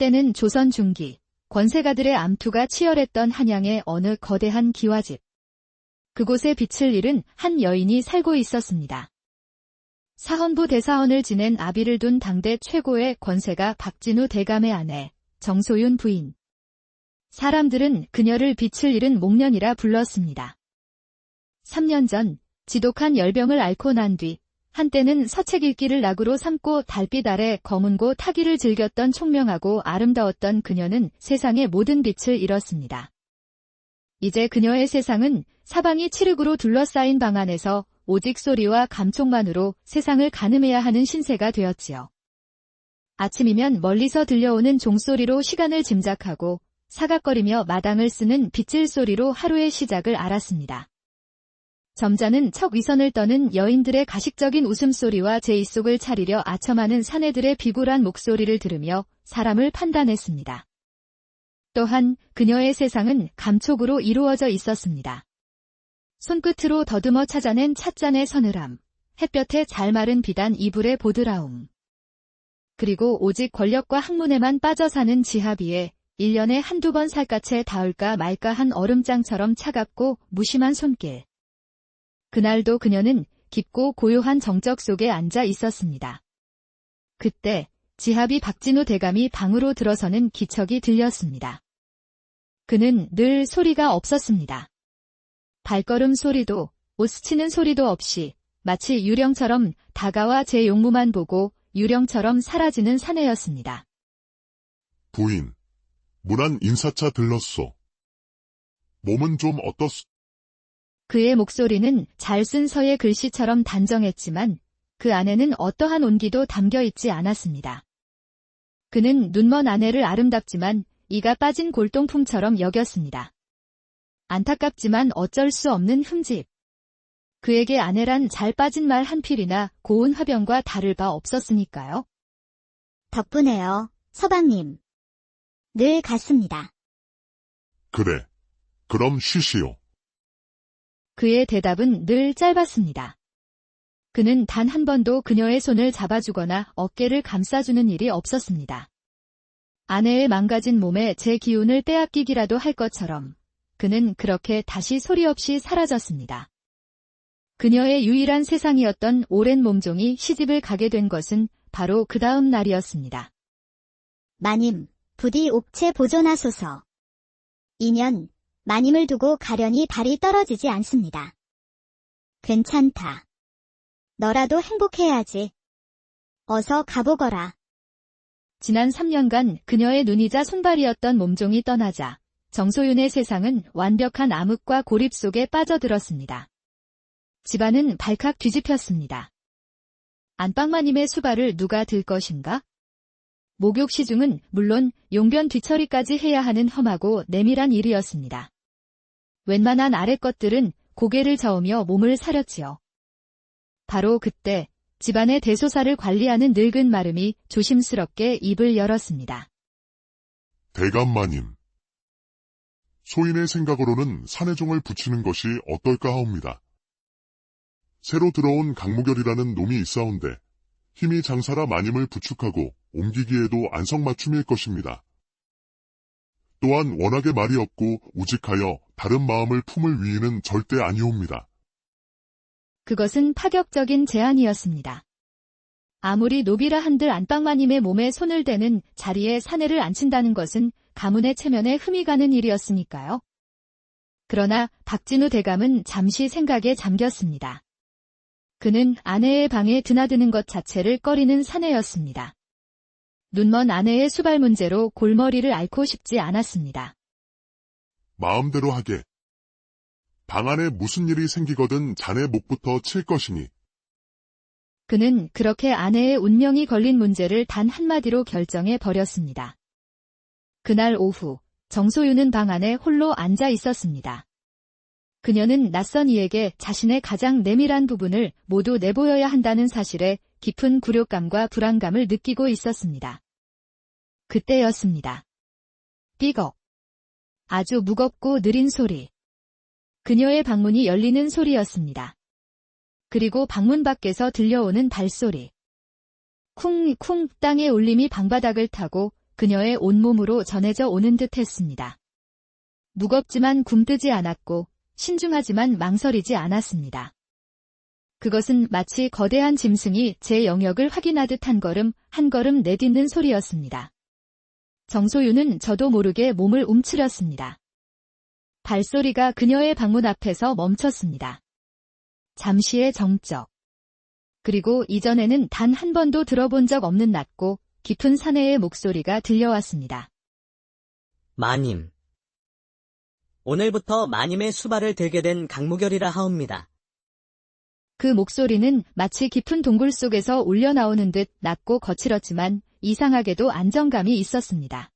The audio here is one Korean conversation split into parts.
때는 조선 중기, 권세가들의 암투가 치열했던 한양의 어느 거대한 기와집. 그곳에 빛을 잃은 한 여인이 살고 있었습니다. 사헌부 대사원을 지낸 아비를 둔 당대 최고의 권세가 박진우 대감의 아내, 정소윤 부인. 사람들은 그녀를 빛을 잃은 목련이라 불렀습니다. 3년 전 지독한 열병을 앓고 난 뒤 한때는 서책 읽기를 낙으로 삼고 달빛 아래 검은고 타기를 즐겼던 총명하고 아름다웠던 그녀는 세상의 모든 빛을 잃었습니다. 이제 그녀의 세상은 사방이 칠흑으로 둘러싸인 방 안에서 오직 소리와 감촉만으로 세상을 가늠해야 하는 신세가 되었지요. 아침이면 멀리서 들려오는 종소리로 시간을 짐작하고 사각거리며 마당을 쓰는 빗질 소리로 하루의 시작을 알았습니다. 점잖은 척 위선을 떠는 여인들의 가식적인 웃음소리와 제 입속을 차리려 아첨하는 사내들의 비굴한 목소리를 들으며 사람을 판단했습니다. 또한 그녀의 세상은 감촉으로 이루어져 있었습니다. 손끝으로 더듬어 찾아낸 찻잔의 서늘함, 햇볕에 잘 마른 비단 이불의 보드라움. 그리고 오직 권력과 학문에만 빠져 사는 지하비에 1년에 한두 번 살갗에 닿을까 말까 한 얼음장처럼 차갑고 무심한 손길. 그날도 그녀는 깊고 고요한 정적 속에 앉아 있었습니다. 그때 지합이 박진우 대감이 방으로 들어서는 기척이 들렸습니다. 그는 늘 소리가 없었습니다. 발걸음 소리도 옷 스치는 소리도 없이 마치 유령처럼 다가와 제 용무만 보고 유령처럼 사라지는 사내였습니다. 부인, 문안 인사차 들렀소. 몸은 좀 어떻소? 그의 목소리는 잘 쓴 서예 글씨처럼 단정했지만 그 안에는 어떠한 온기도 담겨 있지 않았습니다. 그는 눈먼 아내를 아름답지만 이가 빠진 골동품처럼 여겼습니다. 안타깝지만 어쩔 수 없는 흠집. 그에게 아내란 잘 빠진 말 한 필이나 고운 화병과 다를 바 없었으니까요. 덕분에요, 서방님. 늘 같습니다. 그래. 그럼 쉬시오. 그의 대답은 늘 짧았습니다. 그는 단 한 번도 그녀의 손을 잡아주거나 어깨를 감싸주는 일이 없었습니다. 아내의 망가진 몸에 제 기운을 빼앗기기라도 할 것처럼 그는 그렇게 다시 소리 없이 사라졌습니다. 그녀의 유일한 세상이었던 오랜 몸종이 시집을 가게 된 것은 바로 그 다음 날이었습니다. 마님, 부디 옥체 보존하소서. 2년, 마님을 두고 가려니 발이 떨어지지 않습니다. 괜찮다. 너라도 행복해야지. 어서 가보거라. 지난 3년간 그녀의 눈이자 손발이었던 몸종이 떠나자 정소윤의 세상은 완벽한 암흑과 고립 속에 빠져들었습니다. 집안은 발칵 뒤집혔습니다. 안방마님의 수발을 누가 들 것인가? 목욕 시중은 물론 용변 뒤처리까지 해야 하는 험하고 내밀한 일이었습니다. 웬만한 아랫 것들은 고개를 저으며 몸을 사렸지요. 바로 그때 집안의 대소사를 관리하는 늙은 마름이 조심스럽게 입을 열었습니다. 대감마님. 소인의 생각으로는 산해종을 붙이는 것이 어떨까 하옵니다. 새로 들어온 강무결이라는 놈이 있사온데 힘이 장사라 마님을 부축하고 옮기기에도 안성맞춤일 것입니다. 또한 워낙에 말이 없고 우직하여 다른 마음을 품을 위인은 절대 아니옵니다. 그것은 파격적인 제안이었습니다. 아무리 노비라 한들 안방마님의 몸에 손을 대는 자리에 사내를 앉힌다는 것은 가문의 체면에 흠이 가는 일이었으니까요. 그러나 박진우 대감은 잠시 생각에 잠겼습니다. 그는 아내의 방에 드나드는 것 자체를 꺼리는 사내였습니다. 눈먼 아내의 수발 문제로 골머리를 앓고 싶지 않았습니다. 마음대로 하게. 방 안에 무슨 일이 생기거든 자네 목부터 칠 것이니. 그는 그렇게 아내의 운명이 걸린 문제를 단 한마디로 결정해 버렸습니다. 그날 오후 정소윤은 방 안에 홀로 앉아 있었습니다. 그녀는 낯선 이에게 자신의 가장 내밀한 부분을 모두 내보여야 한다는 사실에 깊은 굴욕감과 불안감을 느끼고 있었습니다. 그때였습니다. 삐걱. 아주 무겁고 느린 소리. 그녀의 방문이 열리는 소리였습니다. 그리고 방문 밖에서 들려오는 발소리. 쿵쿵 땅의 울림이 방바닥을 타고 그녀의 온몸으로 전해져 오는 듯 했습니다. 무겁지만 굼뜨지 않았고 신중하지만 망설이지 않았습니다. 그것은 마치 거대한 짐승이 제 영역을 확인하듯 한 걸음 한 걸음 내딛는 소리였습니다. 정소윤은 저도 모르게 몸을 움츠렸습니다. 발소리가 그녀의 방문 앞에서 멈췄습니다. 잠시의 정적. 그리고 이전에는 단 한 번도 들어본 적 없는 낮고 깊은 사내의 목소리가 들려왔습니다. 마님. 오늘부터 마님의 수발을 들게 된 강무결이라 하옵니다. 그 목소리는 마치 깊은 동굴 속에서 울려 나오는 듯 낮고 거칠었지만 이상하게도 안정감이 있었습니다.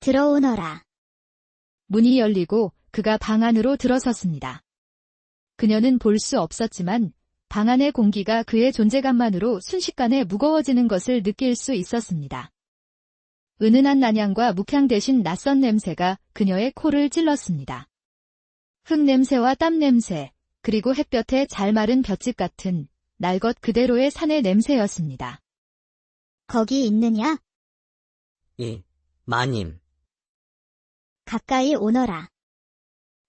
들어오너라. 문이 열리고 그가 방 안으로 들어섰습니다. 그녀는 볼 수 없었지만 방 안의 공기가 그의 존재감만으로 순식간에 무거워지는 것을 느낄 수 있었습니다. 은은한 난향과 묵향 대신 낯선 냄새가 그녀의 코를 찔렀습니다. 흙 냄새와 땀 냄새, 그리고 햇볕에 잘 마른 볏짚 같은 날것 그대로의 산의 냄새였습니다. 거기 있느냐? 예, 마님. 가까이 오너라.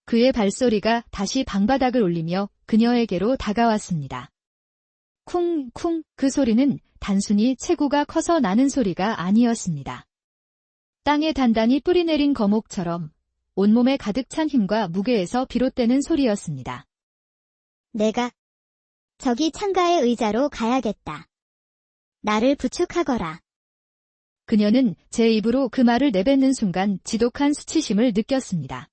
그의 발소리가 다시 방바닥을 울리며 그녀에게로 다가왔습니다. 쿵, 쿵, 그 소리는 단순히 체구가 커서 나는 소리가 아니었습니다. 땅에 단단히 뿌리내린 거목처럼 온몸에 가득 찬 힘과 무게에서 비롯되는 소리였습니다. 내가 저기 창가의 의자로 가야겠다. 나를 부축하거라. 그녀는 제 입으로 그 말을 내뱉는 순간 지독한 수치심을 느꼈습니다.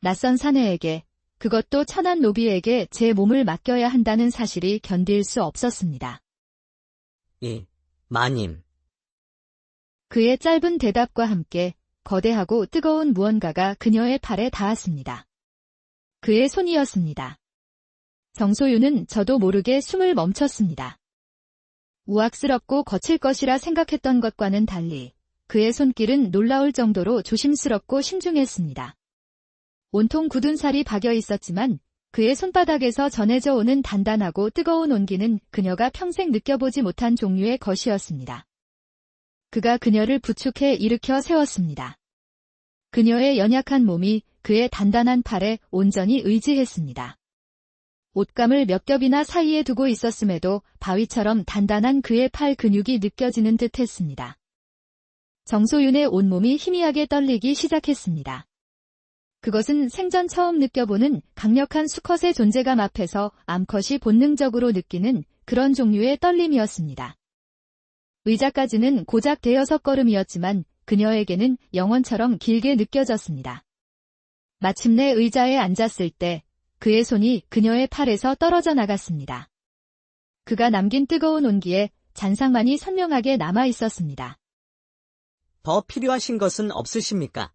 낯선 사내에게, 그것도 천한 노비에게 제 몸을 맡겨야 한다는 사실이 견딜 수 없었습니다. 예, 마님. 그의 짧은 대답과 함께 거대하고 뜨거운 무언가가 그녀의 팔에 닿았습니다. 그의 손이었습니다. 정소윤은 저도 모르게 숨을 멈췄습니다. 우악스럽고 거칠 것이라 생각했던 것과는 달리 그의 손길은 놀라울 정도로 조심스럽고 신중했습니다. 온통 굳은 살이 박여 있었지만 그의 손바닥에서 전해져 오는 단단하고 뜨거운 온기는 그녀가 평생 느껴보지 못한 종류의 것이었습니다. 그가 그녀를 부축해 일으켜 세웠습니다. 그녀의 연약한 몸이 그의 단단한 팔에 온전히 의지했습니다. 옷감을 몇 겹이나 사이에 두고 있었음에도 바위처럼 단단한 그의 팔 근육이 느껴지는 듯 했습니다. 정소윤의 온몸이 희미하게 떨리기 시작했습니다. 그것은 생전 처음 느껴보는 강력한 수컷의 존재감 앞에서 암컷이 본능적으로 느끼는 그런 종류의 떨림이었습니다. 의자까지는 고작 대여섯 걸음이었지만 그녀에게는 영원처럼 길게 느껴졌습니다. 마침내 의자에 앉았을 때 그의 손이 그녀의 팔에서 떨어져 나갔습니다. 그가 남긴 뜨거운 온기에 잔상만이 선명하게 남아 있었습니다. 더 필요하신 것은 없으십니까?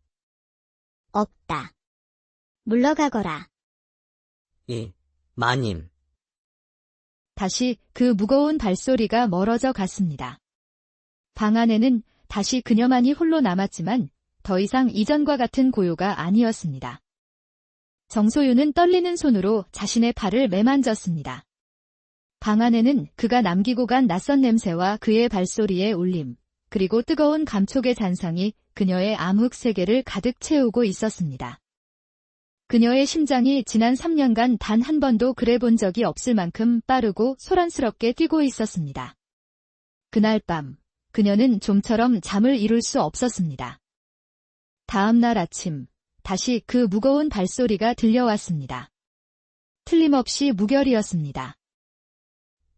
없다. 물러가거라. 예, 마님. 다시 그 무거운 발소리가 멀어져 갔습니다. 방 안에는 다시 그녀만이 홀로 남았지만 더 이상 이전과 같은 고요가 아니었습니다. 정소윤은 떨리는 손으로 자신의 팔을 매만졌습니다. 방 안에는 그가 남기고 간 낯선 냄새와 그의 발소리의 울림, 그리고 뜨거운 감촉의 잔상이 그녀의 암흑 세계를 가득 채우고 있었습니다. 그녀의 심장이 지난 3년간 단 한 번도 그래 본 적이 없을 만큼 빠르고 소란스럽게 뛰고 있었습니다. 그날 밤, 그녀는 좀처럼 잠을 이룰 수 없었습니다. 다음 날 아침, 다시 그 무거운 발소리가 들려왔습니다. 틀림없이 무결이었습니다.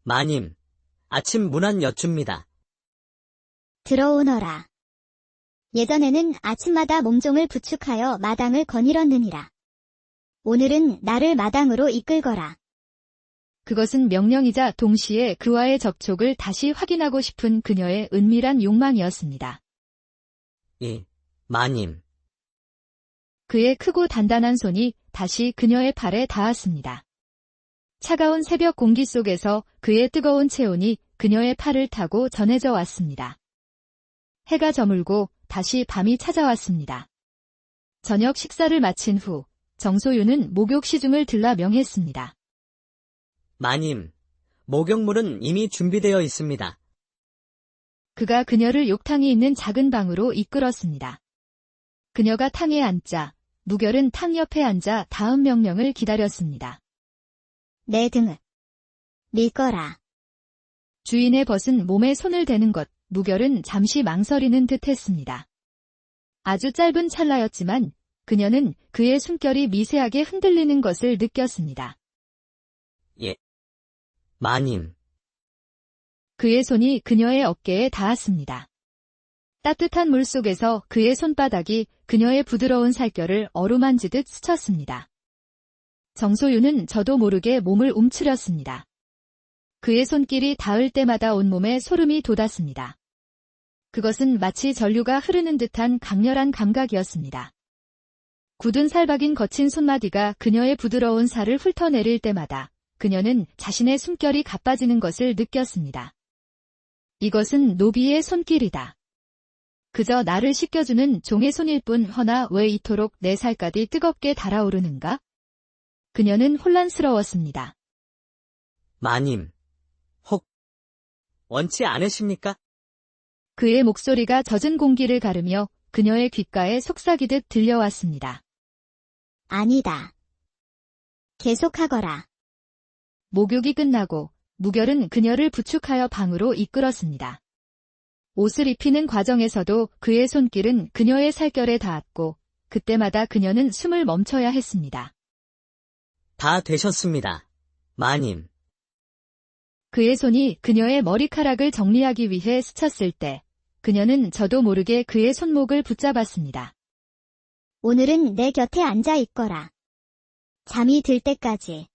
마님. 아침 문안 여쭙니다. 들어오너라. 예전에는 아침마다 몸종을 부축하여 마당을 거닐었느니라. 오늘은 나를 마당으로 이끌거라. 그것은 명령이자 동시에 그와의 접촉을 다시 확인하고 싶은 그녀의 은밀한 욕망이었습니다. 예, 마님. 그의 크고 단단한 손이 다시 그녀의 팔에 닿았습니다. 차가운 새벽 공기 속에서 그의 뜨거운 체온이 그녀의 팔을 타고 전해져 왔습니다. 해가 저물고 다시 밤이 찾아왔습니다. 저녁 식사를 마친 후 정소윤은 목욕 시중을 들라 명했습니다. 마님. 목욕물은 이미 준비되어 있습니다. 그가 그녀를 욕탕이 있는 작은 방으로 이끌었습니다. 그녀가 탕에 앉자 무결은 탕 옆에 앉아 다음 명령을 기다렸습니다. 내 등을 밀거라. 주인의 벗은 몸에 손을 대는 것, 무결은 잠시 망설이는 듯 했습니다. 아주 짧은 찰나였지만 그녀는 그의 숨결이 미세하게 흔들리는 것을 느꼈습니다. 마님. 그의 손이 그녀의 어깨에 닿았습니다. 따뜻한 물 속에서 그의 손바닥이 그녀의 부드러운 살결을 어루만지듯 스쳤습니다. 정소윤은 저도 모르게 몸을 움츠렸습니다. 그의 손길이 닿을 때마다 온몸에 소름이 돋았습니다. 그것은 마치 전류가 흐르는 듯한 강렬한 감각이었습니다. 굳은 살박인 거친 손마디가 그녀의 부드러운 살을 훑어내릴 때마다 그녀는 자신의 숨결이 가빠지는 것을 느꼈습니다. 이것은 노비의 손길이다. 그저 나를 씻겨주는 종의 손일 뿐 허나 왜 이토록 내 살까지 뜨겁게 달아오르는가? 그녀는 혼란스러웠습니다. 마님. 혹. 원치 않으십니까? 그의 목소리가 젖은 공기를 가르며 그녀의 귓가에 속삭이듯 들려왔습니다. 아니다. 계속하거라. 목욕이 끝나고 무결은 그녀를 부축하여 방으로 이끌었습니다. 옷을 입히는 과정에서도 그의 손길은 그녀의 살결에 닿았고 그때마다 그녀는 숨을 멈춰야 했습니다. 다 되셨습니다. 마님. 그의 손이 그녀의 머리카락을 정리하기 위해 스쳤을 때 그녀는 저도 모르게 그의 손목을 붙잡았습니다. 오늘은 내 곁에 앉아 있거라. 잠이 들 때까지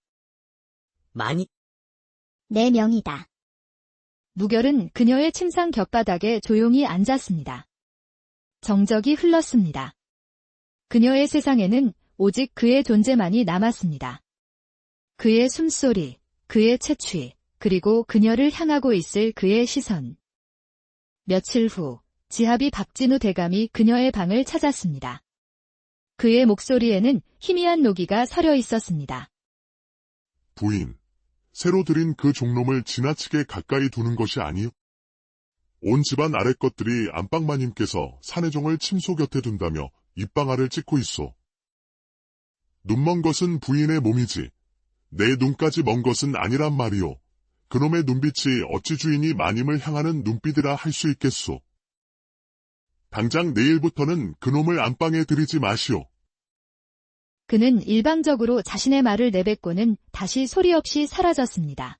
많이, 내 명이다. 무결은 그녀의 침상 곁바닥에 조용히 앉았습니다. 정적이 흘렀습니다. 그녀의 세상에는 오직 그의 존재만이 남았습니다. 그의 숨소리, 그의 채취, 그리고 그녀를 향하고 있을 그의 시선. 며칠 후, 지합이 박진우 대감이 그녀의 방을 찾았습니다. 그의 목소리에는 희미한 노기가 서려 있었습니다. 부인, 새로 들인 그 종놈을 지나치게 가까이 두는 것이 아니요. 온 집안 아랫 것들이 안방마님께서 사내종을 침소 곁에 둔다며 입방아를 찍고 있소. 눈먼 것은 부인의 몸이지 내 눈까지 먼 것은 아니란 말이오. 그놈의 눈빛이 어찌 주인이 마님을 향하는 눈빛이라 할 수 있겠소. 당장 내일부터는 그놈을 안방에 들이지 마시오. 그는 일방적으로 자신의 말을 내뱉고는 다시 소리 없이 사라졌습니다.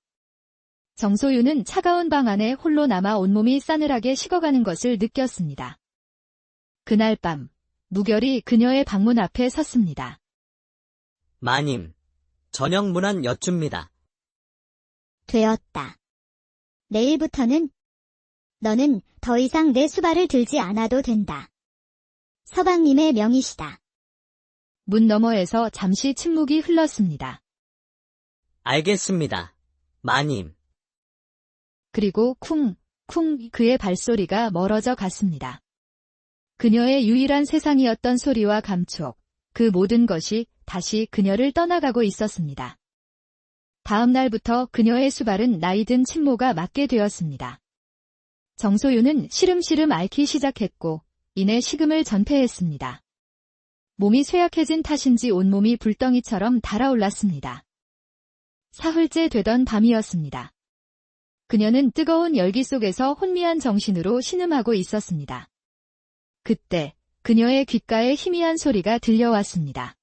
정소윤은 차가운 방 안에 홀로 남아 온몸이 싸늘하게 식어가는 것을 느꼈습니다. 그날 밤, 무결이 그녀의 방문 앞에 섰습니다. 마님. 저녁 문안 여쭙니다. 되었다. 내일부터는 너는 더 이상 내 수발을 들지 않아도 된다. 서방님의 명이시다. 문 너머에서 잠시 침묵이 흘렀습니다. 알겠습니다. 마님. 그리고 쿵, 쿵 그의 발소리가 멀어져 갔습니다. 그녀의 유일한 세상이었던 소리와 감촉, 그 모든 것이 다시 그녀를 떠나가고 있었습니다. 다음 날부터 그녀의 수발은 나이든 친모가 맡게 되었습니다. 정소윤은 시름시름 앓기 시작했고, 이내 식음을 전폐했습니다. 몸이 쇠약해진 탓인지 온몸이 불덩이처럼 달아올랐습니다. 사흘째 되던 밤이었습니다. 그녀는 뜨거운 열기 속에서 혼미한 정신으로 신음하고 있었습니다. 그때 그녀의 귓가에 희미한 소리가 들려왔습니다.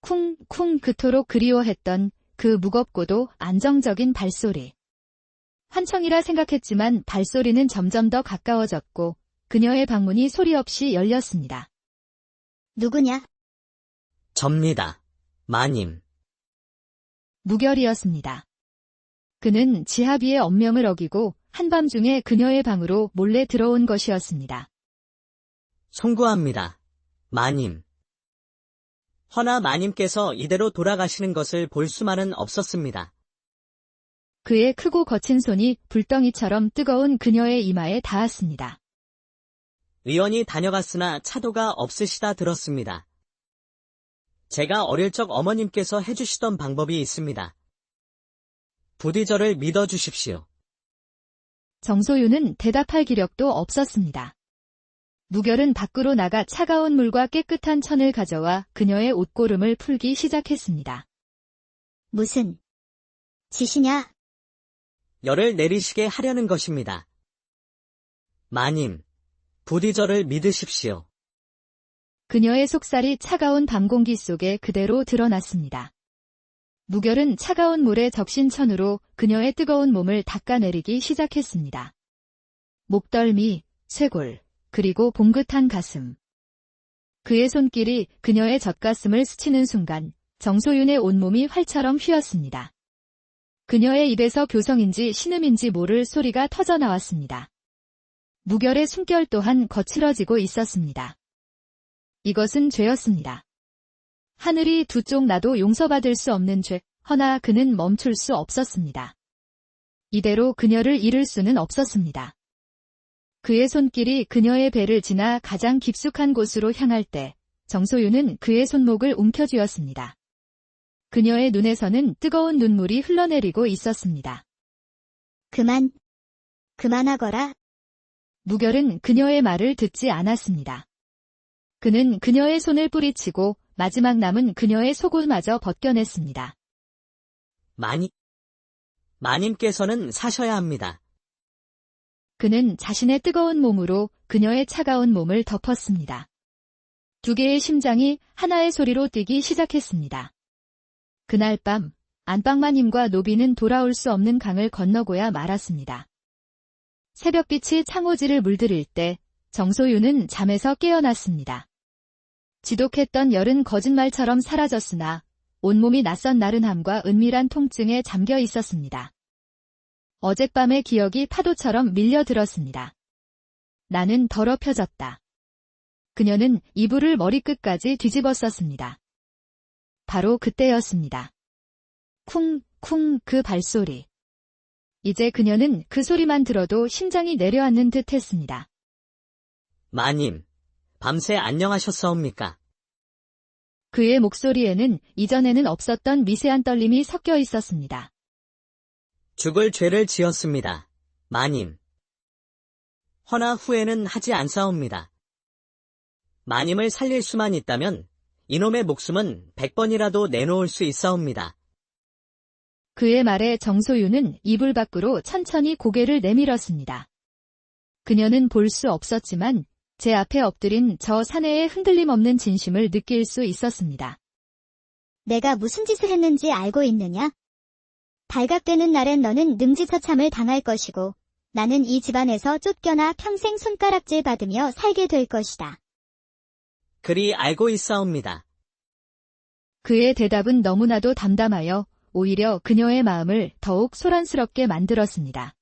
쿵쿵 그토록 그리워했던 그 무겁고도 안정적인 발소리. 환청이라 생각했지만 발소리는 점점 더 가까워졌고 그녀의 방문이 소리 없이 열렸습니다. 누구냐? 접니다. 마님. 무결이었습니다. 그는 지하비의 엄명을 어기고 한밤중에 그녀의 방으로 몰래 들어온 것이었습니다. 송구합니다. 마님. 허나 마님께서 이대로 돌아가시는 것을 볼 수만은 없었습니다. 그의 크고 거친 손이 불덩이처럼 뜨거운 그녀의 이마에 닿았습니다. 의원이 다녀갔으나 차도가 없으시다 들었습니다. 제가 어릴 적 어머님께서 해주시던 방법이 있습니다. 부디 저를 믿어주십시오. 정소윤은 대답할 기력도 없었습니다. 무결은 밖으로 나가 차가운 물과 깨끗한 천을 가져와 그녀의 옷고름을 풀기 시작했습니다. 무슨 짓이냐? 열을 내리시게 하려는 것입니다. 마님, 부디 저를 믿으십시오. 그녀의 속살이 차가운 밤공기 속에 그대로 드러났습니다. 무결은 차가운 물에 적신 천으로 그녀의 뜨거운 몸을 닦아내리기 시작했습니다. 목덜미, 쇄골, 그리고 봉긋한 가슴. 그의 손길이 그녀의 젖가슴을 스치는 순간 정소윤의 온몸이 활처럼 휘었습니다. 그녀의 입에서 교성인지 신음인지 모를 소리가 터져 나왔습니다. 무결의 숨결 또한 거칠어지고 있었습니다. 이것은 죄였습니다. 하늘이 두 쪽 나도 용서받을 수 없는 죄, 허나 그는 멈출 수 없었습니다. 이대로 그녀를 잃을 수는 없었습니다. 그의 손길이 그녀의 배를 지나 가장 깊숙한 곳으로 향할 때 정소윤은 그의 손목을 움켜쥐었습니다. 그녀의 눈에서는 뜨거운 눈물이 흘러내리고 있었습니다. 그만, 그만하거라. 무결은 그녀의 말을 듣지 않았습니다. 그는 그녀의 손을 뿌리치고 마지막 남은 그녀의 속옷마저 벗겨냈습니다. 마님, 마님께서는 사셔야 합니다. 그는 자신의 뜨거운 몸으로 그녀의 차가운 몸을 덮었습니다. 두 개의 심장이 하나의 소리로 뛰기 시작했습니다. 그날 밤, 안방마님과 노비는 돌아올 수 없는 강을 건너고야 말았습니다. 새벽빛이 창호지를 물들일 때 정소윤은 잠에서 깨어났습니다. 지독했던 열은 거짓말처럼 사라졌으나 온몸이 낯선 나른함과 은밀한 통증에 잠겨 있었습니다. 어젯밤의 기억이 파도처럼 밀려들었습니다. 나는 더럽혀졌다. 그녀는 이불을 머리끝까지 뒤집었었습니다. 바로 그때였습니다. 쿵, 쿵 그 발소리. 이제 그녀는 그 소리만 들어도 심장이 내려앉는 듯 했습니다. 마님, 밤새 안녕하셨사옵니까? 그의 목소리에는 이전에는 없었던 미세한 떨림이 섞여 있었습니다. 죽을 죄를 지었습니다. 마님. 허나 후회는 하지 않사옵니다. 마님을 살릴 수만 있다면 이놈의 목숨은 백번이라도 내놓을 수 있사옵니다. 그의 말에 정소윤은 이불 밖으로 천천히 고개를 내밀었습니다. 그녀는 볼 수 없었지만 제 앞에 엎드린 저 사내의 흔들림 없는 진심을 느낄 수 있었습니다. 내가 무슨 짓을 했는지 알고 있느냐? 발각되는 날엔 너는 능지처참을 당할 것이고 나는 이 집안에서 쫓겨나 평생 손가락질 받으며 살게 될 것이다. 그리 알고 있사옵니다. 그의 대답은 너무나도 담담하여 오히려 그녀의 마음을 더욱 소란스럽게 만들었습니다.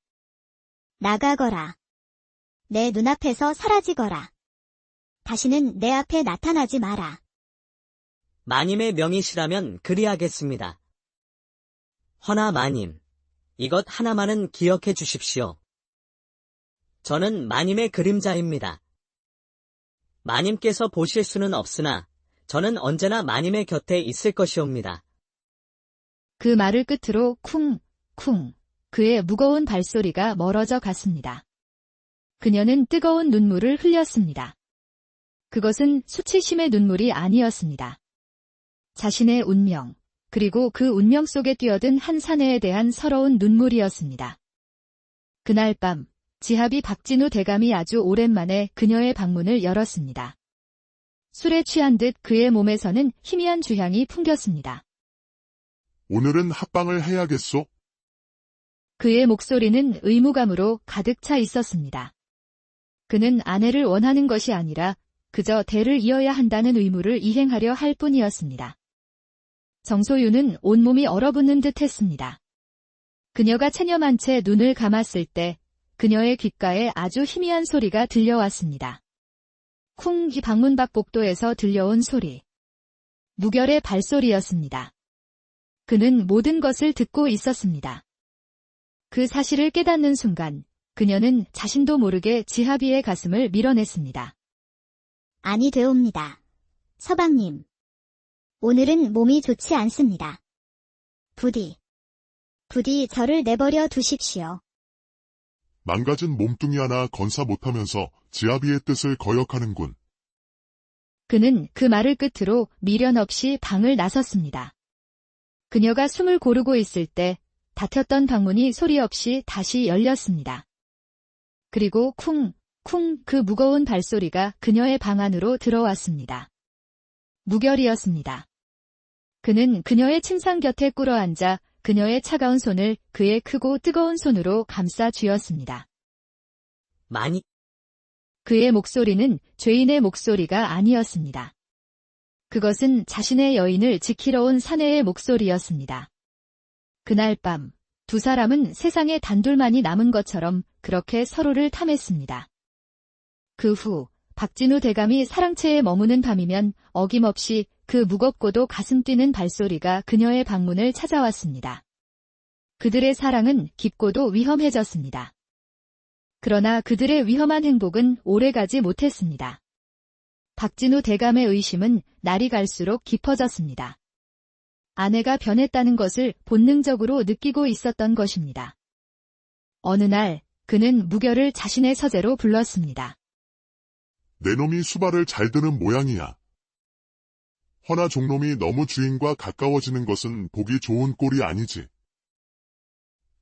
나가거라. 내 눈앞에서 사라지거라. 다시는 내 앞에 나타나지 마라. 마님의 명이시라면 그리하겠습니다. 허나 마님, 이것 하나만은 기억해 주십시오. 저는 마님의 그림자입니다. 마님께서 보실 수는 없으나 저는 언제나 마님의 곁에 있을 것이옵니다. 그 말을 끝으로 쿵, 쿵, 그의 무거운 발소리가 멀어져 갔습니다. 그녀는 뜨거운 눈물을 흘렸습니다. 그것은 수치심의 눈물이 아니었습니다. 자신의 운명, 그리고 그 운명 속에 뛰어든 한 사내에 대한 서러운 눈물이었습니다. 그날 밤, 지합이 박진우 대감이 아주 오랜만에 그녀의 방문을 열었습니다. 술에 취한 듯 그의 몸에서는 희미한 주향이 풍겼습니다. 오늘은 합방을 해야겠소? 그의 목소리는 의무감으로 가득 차 있었습니다. 그는 아내를 원하는 것이 아니라 그저 대를 이어야 한다는 의무를 이행하려 할 뿐이었습니다. 정소윤은 온몸이 얼어붙는 듯 했습니다. 그녀가 체념한 채 눈을 감았을 때 그녀의 귓가에 아주 희미한 소리가 들려왔습니다. 쿵이 방문 밖 복도에서 들려온 소리. 무결의 발소리였습니다. 그는 모든 것을 듣고 있었습니다. 그 사실을 깨닫는 순간 그녀는 자신도 모르게 지하비의 가슴을 밀어냈습니다. 아니 되옵니다. 서방님. 오늘은 몸이 좋지 않습니다. 부디, 부디 저를 내버려 두십시오. 망가진 몸뚱이 하나 건사 못하면서 지아비의 뜻을 거역하는군. 그는 그 말을 끝으로 미련 없이 방을 나섰습니다. 그녀가 숨을 고르고 있을 때 닫혔던 방문이 소리 없이 다시 열렸습니다. 그리고 쿵, 쿵 그 무거운 발소리가 그녀의 방 안으로 들어왔습니다. 무결이었습니다. 그는 그녀의 침상 곁에 꿇어 앉아 그녀의 차가운 손을 그의 크고 뜨거운 손으로 감싸 쥐었습니다. 많이, 그의 목소리는 죄인의 목소리가 아니었습니다. 그것은 자신의 여인을 지키러 온 사내의 목소리였습니다. 그날 밤, 두 사람은 세상에 단둘만이 남은 것처럼 그렇게 서로를 탐했습니다. 그 후, 박진우 대감이 사랑채에 머무는 밤이면 어김없이 그 무겁고도 가슴 뛰는 발소리가 그녀의 방문을 찾아왔습니다. 그들의 사랑은 깊고도 위험해졌습니다. 그러나 그들의 위험한 행복은 오래가지 못했습니다. 박진우 대감의 의심은 날이 갈수록 깊어졌습니다. 아내가 변했다는 것을 본능적으로 느끼고 있었던 것입니다. 어느 날 그는 무결을 자신의 서재로 불렀습니다. 내 놈이 수발을 잘 드는 모양이야. 허나 종놈이 너무 주인과 가까워지는 것은 보기 좋은 꼴이 아니지.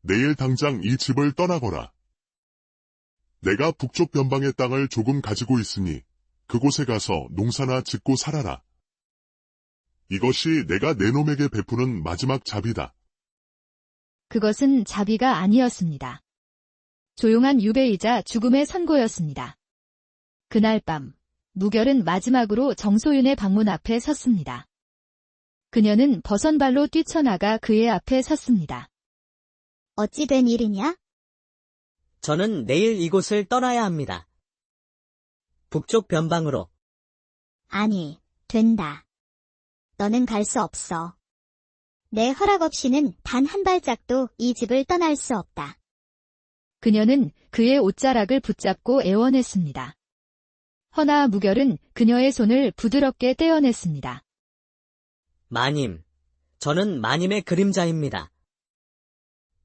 내일 당장 이 집을 떠나거라. 내가 북쪽 변방의 땅을 조금 가지고 있으니 그곳에 가서 농사나 짓고 살아라. 이것이 내가 내 놈에게 베푸는 마지막 자비다. 그것은 자비가 아니었습니다. 조용한 유배이자 죽음의 선고였습니다. 그날 밤, 무결은 마지막으로 정소윤의 방문 앞에 섰습니다. 그녀는 버선발로 뛰쳐나가 그의 앞에 섰습니다. 어찌 된 일이냐? 저는 내일 이곳을 떠나야 합니다. 북쪽 변방으로 아니, 된다. 너는 갈 수 없어. 내 허락 없이는 단 한 발짝도 이 집을 떠날 수 없다. 그녀는 그의 옷자락을 붙잡고 애원했습니다. 허나 무결은 그녀의 손을 부드럽게 떼어냈습니다. 마님, 저는 마님의 그림자입니다.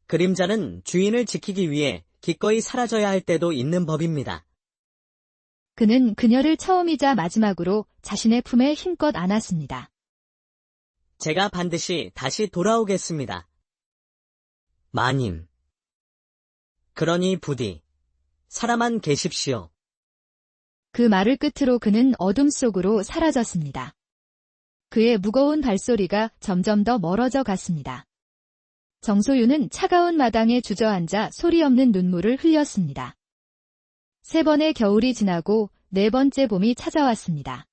그림자는 주인을 지키기 위해 기꺼이 사라져야 할 때도 있는 법입니다. 그는 그녀를 처음이자 마지막으로 자신의 품에 힘껏 안았습니다. 제가 반드시 다시 돌아오겠습니다. 마님. 그러니 부디 살아만 계십시오. 그 말을 끝으로 그는 어둠 속으로 사라졌습니다. 그의 무거운 발소리가 점점 더 멀어져 갔습니다. 정소윤은 차가운 마당에 주저앉아 소리 없는 눈물을 흘렸습니다. 세 번의 겨울이 지나고 네 번째 봄이 찾아왔습니다.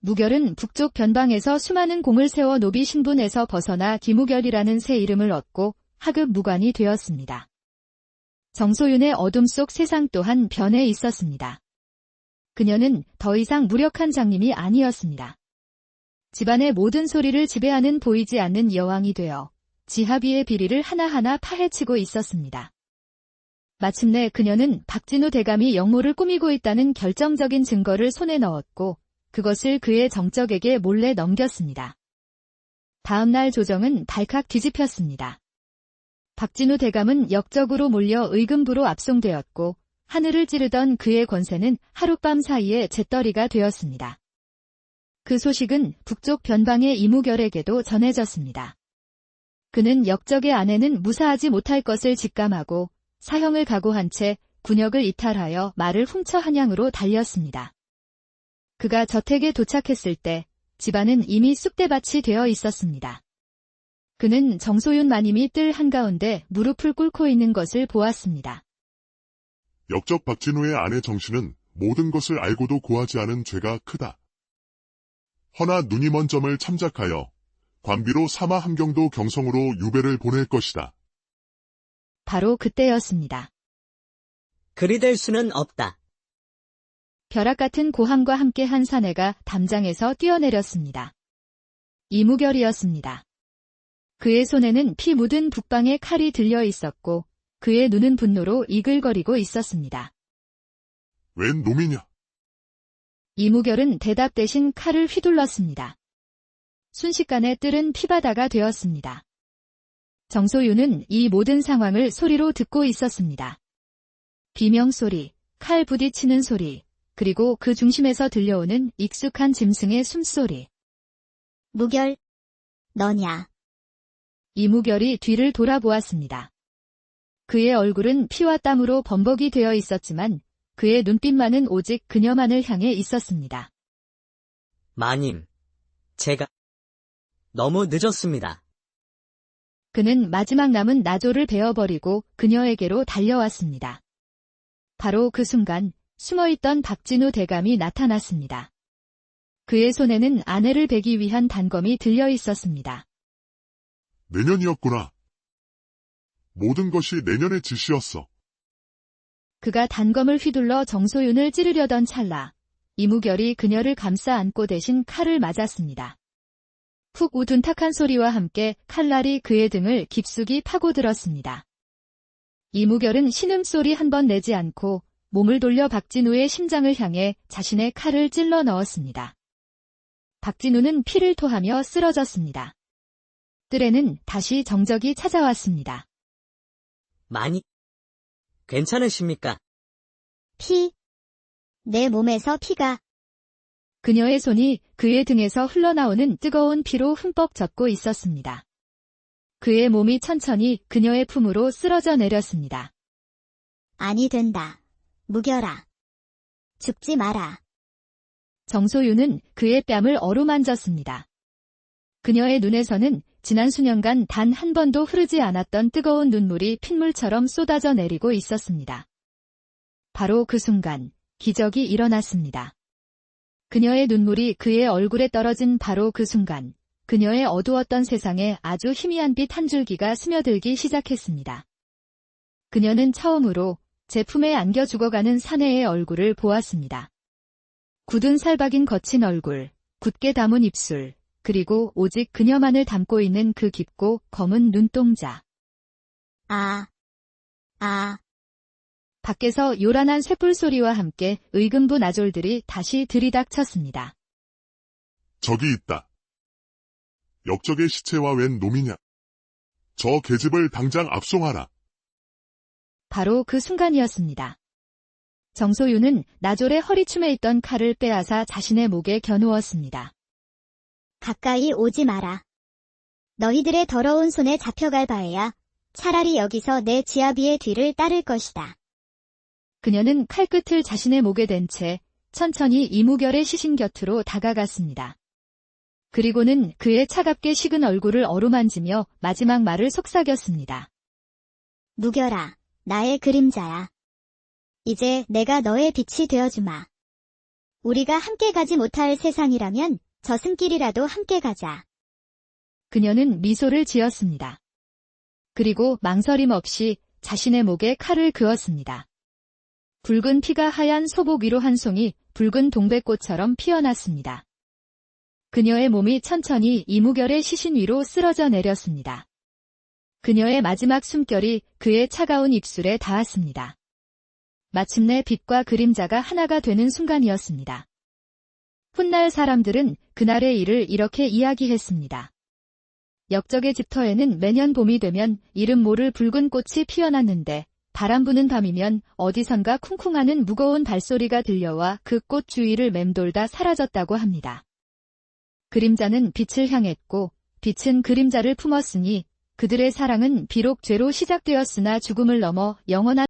무결은 북쪽 변방에서 수많은 공을 세워 노비 신분에서 벗어나 기무결이라는 새 이름을 얻고 하급 무관이 되었습니다. 정소윤의 어둠 속 세상 또한 변해 있었습니다. 그녀는 더 이상 무력한 장님이 아니었습니다. 집안의 모든 소리를 지배하는 보이지 않는 여왕이 되어 지하비의 비리를 하나하나 파헤치고 있었습니다. 마침내 그녀는 박진우 대감이 영모를 꾸미고 있다는 결정적인 증거를 손에 넣었고 그것을 그의 정적에게 몰래 넘겼습니다. 다음날 조정은 발칵 뒤집혔습니다. 박진우 대감은 역적으로 몰려 의금부로 압송되었고 하늘을 찌르던 그의 권세는 하룻밤 사이에 재떨이가 되었습니다. 그 소식은 북쪽 변방의 이무결에게도 전해졌습니다. 그는 역적의 아내는 무사하지 못할 것을 직감하고 사형을 각오한 채 군역을 이탈하여 말을 훔쳐 한양으로 달렸습니다. 그가 저택에 도착했을 때 집안은 이미 쑥대밭이 되어 있었습니다. 그는 정소윤 마님이 뜰 한가운데 무릎을 꿇고 있는 것을 보았습니다. 역적 박진우의 아내 정씨는 모든 것을 알고도 고하지 않은 죄가 크다. 허나 눈이 먼 점을 참작하여 관비로 사마 함경도 경성으로 유배를 보낼 것이다. 바로 그때였습니다. 그리 될 수는 없다. 벼락 같은 고함과 함께 한 사내가 담장에서 뛰어내렸습니다. 이무결이었습니다. 그의 손에는 피 묻은 북방의 칼이 들려 있었고 그의 눈은 분노로 이글거리고 있었습니다. 웬 놈이냐? 이무결은 대답 대신 칼을 휘둘렀습니다. 순식간에 뜰은 피바다가 되었습니다. 정소윤은 이 모든 상황을 소리로 듣고 있었습니다. 비명소리, 칼 부딪히는 소리, 그리고 그 중심에서 들려오는 익숙한 짐승의 숨소리. 무결, 너냐? 이무결이 뒤를 돌아보았습니다. 그의 얼굴은 피와 땀으로 범벅이 되어 있었지만 그의 눈빛만은 오직 그녀만을 향해 있었습니다. 마님, 제가 너무 늦었습니다. 그는 마지막 남은 나조를 베어버리고 그녀에게로 달려왔습니다. 바로 그 순간 숨어있던 박진우 대감이 나타났습니다. 그의 손에는 아내를 베기 위한 단검이 들려 있었습니다. 내년이었구나. 모든 것이 내년의 짓이었어. 그가 단검을 휘둘러 정소윤을 찌르려던 찰나 이무결이 그녀를 감싸 안고 대신 칼을 맞았습니다. 푹 우둔 탁한 소리와 함께 칼날이 그의 등을 깊숙이 파고들었습니다. 이무결은 신음소리 한 번 내지 않고 몸을 돌려 박진우의 심장을 향해 자신의 칼을 찔러 넣었습니다. 박진우는 피를 토하며 쓰러졌습니다. 뜰에는 다시 정적이 찾아왔습니다. 많이 괜찮으십니까? 피. 내 몸에서 피가 그녀의 손이 그의 등에서 흘러나오는 뜨거운 피로 흠뻑 젖고 있었습니다. 그의 몸이 천천히 그녀의 품으로 쓰러져 내렸습니다. 아니 된다. 무결아. 죽지 마라. 정소윤은 그의 뺨을 어루만졌습니다. 그녀의 눈에서는 지난 수년간 단 한 번도 흐르지 않았던 뜨거운 눈물이 핏물처럼 쏟아져 내리고 있었습니다. 바로 그 순간 기적이 일어났습니다. 그녀의 눈물이 그의 얼굴에 떨어진 바로 그 순간 그녀의 어두웠던 세상에 아주 희미한 빛 한 줄기가 스며들기 시작했습니다. 그녀는 처음으로 제 품에 안겨 죽어가는 사내의 얼굴을 보았습니다. 굳은 살박인 거친 얼굴, 굳게 담은 입술, 그리고 오직 그녀만을 담고 있는 그 깊고 검은 눈동자. 아. 아. 밖에서 요란한 쇠불 소리와 함께 의금부 나졸들이 다시 들이닥쳤습니다. 적이 있다. 역적의 시체와 웬 놈이냐? 저 계집을 당장 압송하라. 바로 그 순간이었습니다. 정소윤은 나졸의 허리춤에 있던 칼을 빼앗아 자신의 목에 겨누었습니다. 가까이 오지 마라. 너희들의 더러운 손에 잡혀갈 바에야 차라리 여기서 내 지아비의 뒤를 따를 것이다. 그녀는 칼끝을 자신의 목에 댄 채 천천히 이무결의 시신 곁으로 다가갔습니다. 그리고는 그의 차갑게 식은 얼굴을 어루만지며 마지막 말을 속삭였습니다. 무결아, 나의 그림자야. 이제 내가 너의 빛이 되어주마. 우리가 함께 가지 못할 세상이라면 저승길이라도 함께 가자. 그녀는 미소를 지었습니다. 그리고 망설임 없이 자신의 목에 칼을 그었습니다. 붉은 피가 하얀 소복 위로 한 송이 붉은 동백꽃처럼 피어났습니다. 그녀의 몸이 천천히 이무결의 시신 위로 쓰러져 내렸습니다. 그녀의 마지막 숨결이 그의 차가운 입술에 닿았습니다. 마침내 빛과 그림자가 하나가 되는 순간이었습니다. 훗날 사람들은 그날의 일을 이렇게 이야기했습니다. 역적의 집터에는 매년 봄이 되면 이름 모를 붉은 꽃이 피어났는데 바람 부는 밤이면 어디선가 쿵쿵하는 무거운 발소리가 들려와 그 꽃 주위를 맴돌다 사라졌다고 합니다. 그림자는 빛을 향했고 빛은 그림자를 품었으니 그들의 사랑은 비록 죄로 시작되었으나 죽음을 넘어 영원한